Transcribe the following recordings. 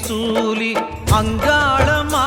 சூலி அங்காளமா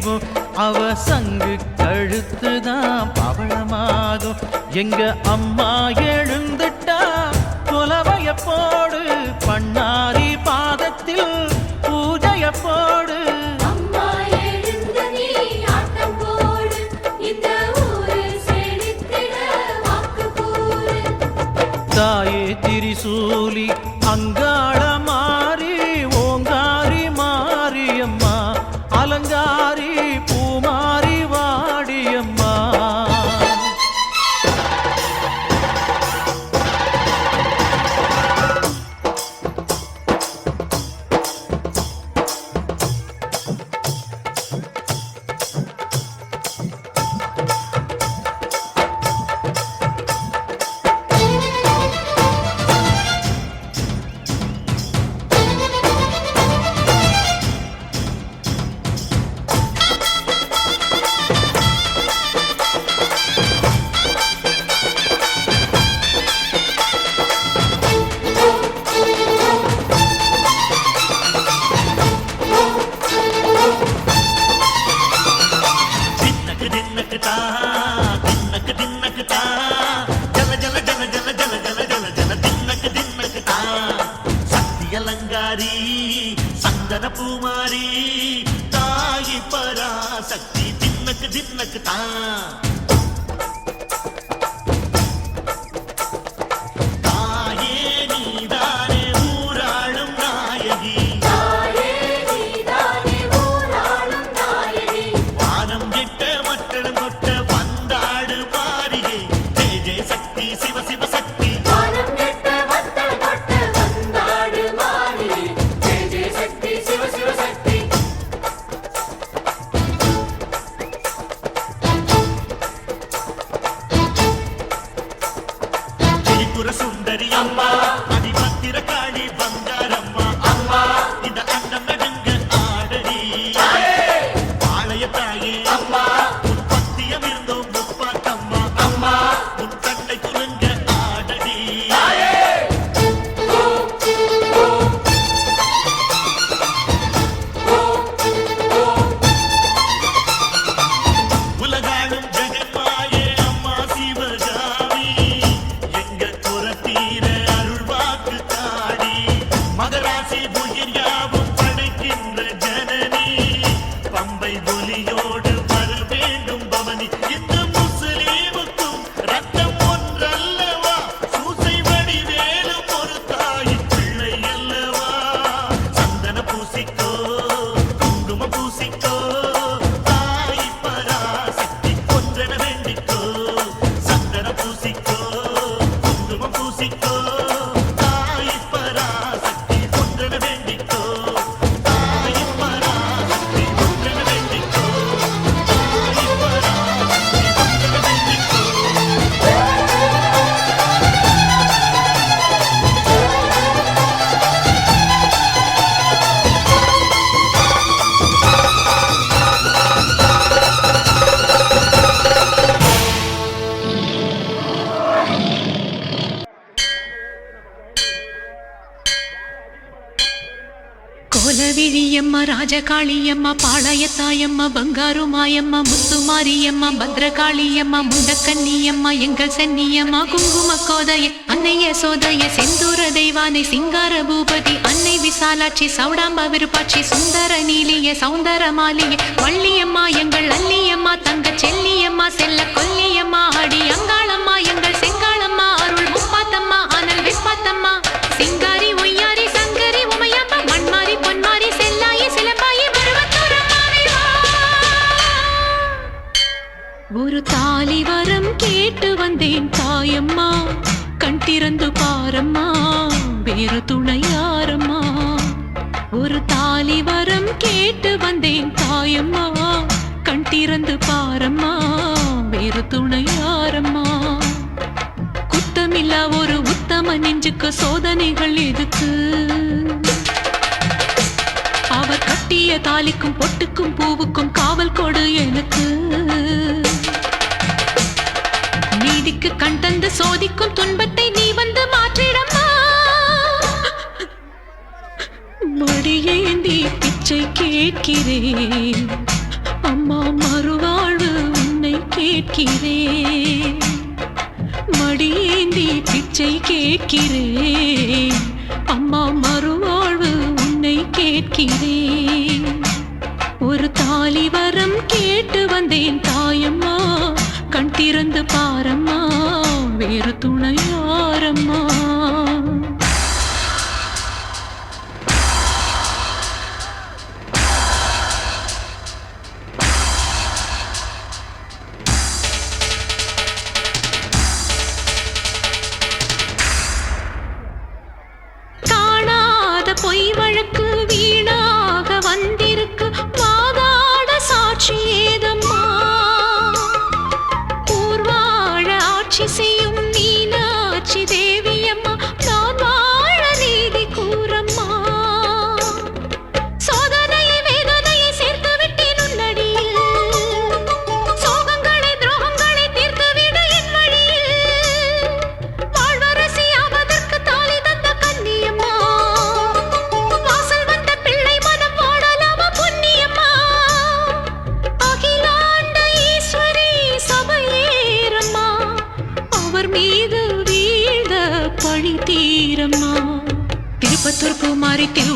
செய்வோம் அவ சங்கு கழுத்து தான் பவளமாகும் எங்க அம்மா எழுந்துட்டா குலவைய போடு பண்ணாரி பாதத்தில் பூஜைய போடு. தாயே திரிசூலி లంగారి సందన పూమారి ತಾಯಿ ಪರಾಸಕ್ತಿ ದಿನ್ನಕ್ ದಿನ್ನಕ್ ತಾ ராஜகாளியம்மா பாளையத்தாயம்மா பங்காரு மாயம்மா முத்துமாரியம்மா பத்ரகாளியம்மா முண்டக்கன்னியம்மா எங்கள் சன்னியம்மா குங்கும கோதைய அன்னைய சோதைய செந்தூர தெய்வானை சிங்கார பூபதி அன்னை விசாலாட்சி சௌடாம்பா விருப்பாட்சி சுந்தர நீலிய சௌந்தர மாலிய வள்ளியம்மா எங்கள் அல்லியம்மா தங்க செல்லியம்மா செல்ல கொல்லியம்மா அடி அங்காளம்மா ஒரு தாலி வரம் கேட்டு வந்தேன் தாயம்மா. கண் திறந்து பாரம்மா. வேறு துணையாரம்மா ஒரு தாலி வரம் கேட்டு வந்தேன் தாயம்மா. கண் திறந்து பாரம்மா. வேறு துணையாரம்மா குத்தமில்லா ஒரு உத்தம நெஞ்சுக்கு சோதனைகள் எதுக்கு? அவர் கட்டிய தாலிக்கும் பொட்டுக்கும் பூவுக்கும் காவல் கொடு எனக்கு. நான் தந்து சோதிக்கும் துன்பத்தை நீ வந்து மாற்றிடம்மா. மடியேந்தி பிச்சை கேட்கிறேன். அம்மா மறுவாழ்வு உன்னை கேட்கிறேன். மடியேந்தி பிச்சை கேட்கிறேன். அம்மா மறுவாழ்வு உன்னை கேட்கிறேன். ஒரு தாலி வரம் கேட்டு வந்தேன் தாயம்மா. கண் திறந்து பாரம்மா வேறு துணையாரம்மா காணாத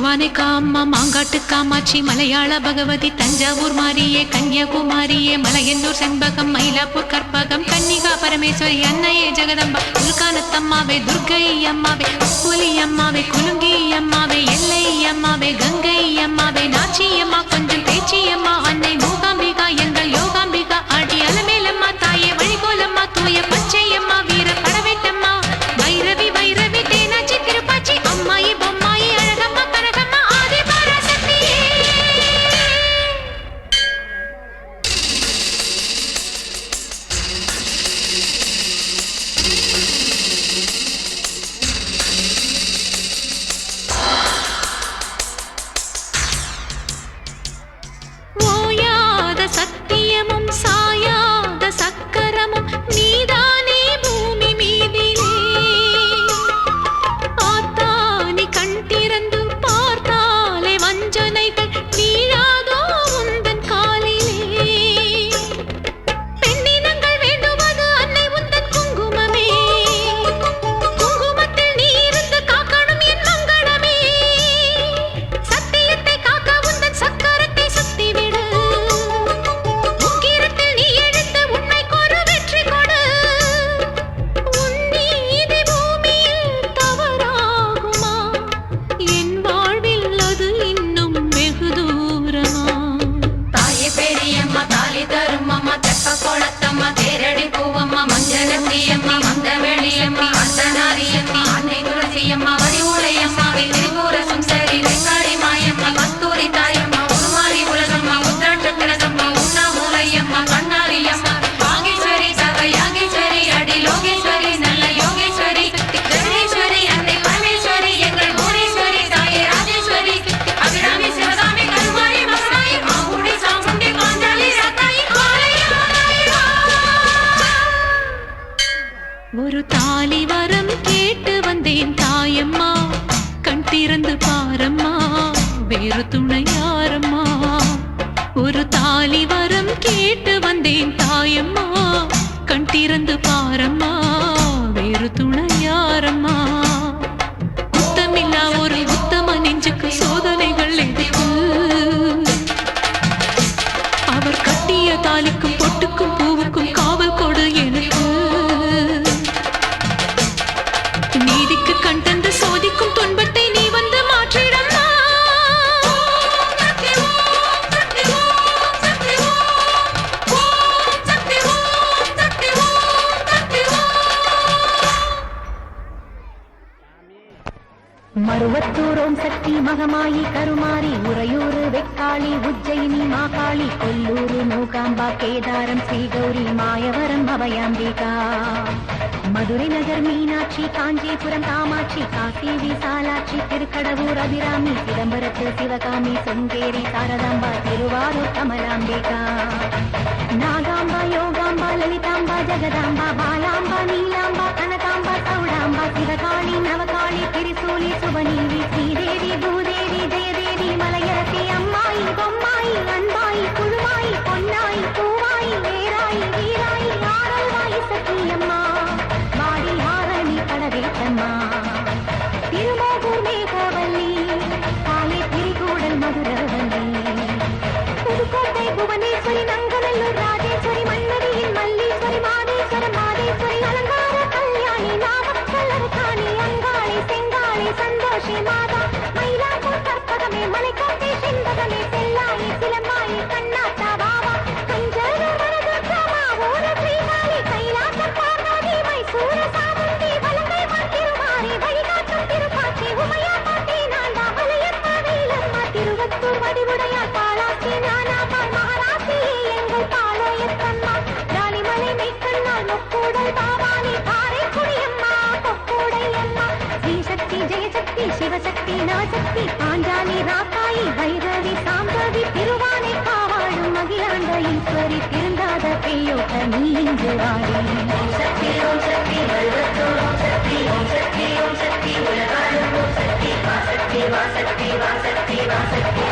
பூமாரி காமா மாங்காட்டு காமாட்சி மலையாள பகவதி தஞ்சாவூர் மாரியே கன்னியாகுமாரியே மலையன்னூர் செண்பகம் மயிலாப்பூர் கற்பகம் கன்னிகா பரமேஸ்வரி அன்னையே ஜெகதம்பா உல்கானத்தம்மாவே துர்கை அம்மாவே புலி அம்மாவே குலுங்கி அம்மாவே எல்லை அம்மாவே கங்கை அம்மாவே நாச்சி அம்மா கொஞ்சம் ஒரு தாலி வரம் கேட்டு வந்தேன் தாயம்மா. கண் திறந்து பாரம்மா வேறு துணையாரம்மா ஒரு தாலி வரம் கேட்டு வந்தேன் தாயம்மா. கண் திறந்து பாரம்மா மாயவரம் அபயாம்பிகா மதுரை நகர் மீனாட்சி காஞ்சிபுரம் காமாட்சி காசி விசாலாட்சி திருக்கடவூர் அபிராமி சிதம்பரத்தில் சிவகாமி சொங்கேரி சாரதாம்பா திருவாரூர் கமலாம்பிகா నాగాంబ యోగాంబ లలితాంబ జగదాంబ బాలాంబ నీలాంబ కనకాంబ సౌడాంబ శివకాళి నవకాళి తిరుసూలి సువనీవి శ్రీదేవి భూదేవి జయదేవి మలయరతి అమ్మాయి బొమ్మాయి అన్బాయి சக்தி பாஞ்சாலி ராக்காயி வைரவி சாம்பவி திருவானை காவாழும் மகிழாண்ட ஈஸ்வரி திருந்தாத பெய்யோட்ட நீ இன்று வாடி சக்தி ஓம் சக்தி வல்வத்தோம் சக்தி ஓம் சக்தி ஓம் சக்தி உலகாலும் சக்தி வாசக்தி வாசக்தி வாசக்தி வாசக்தி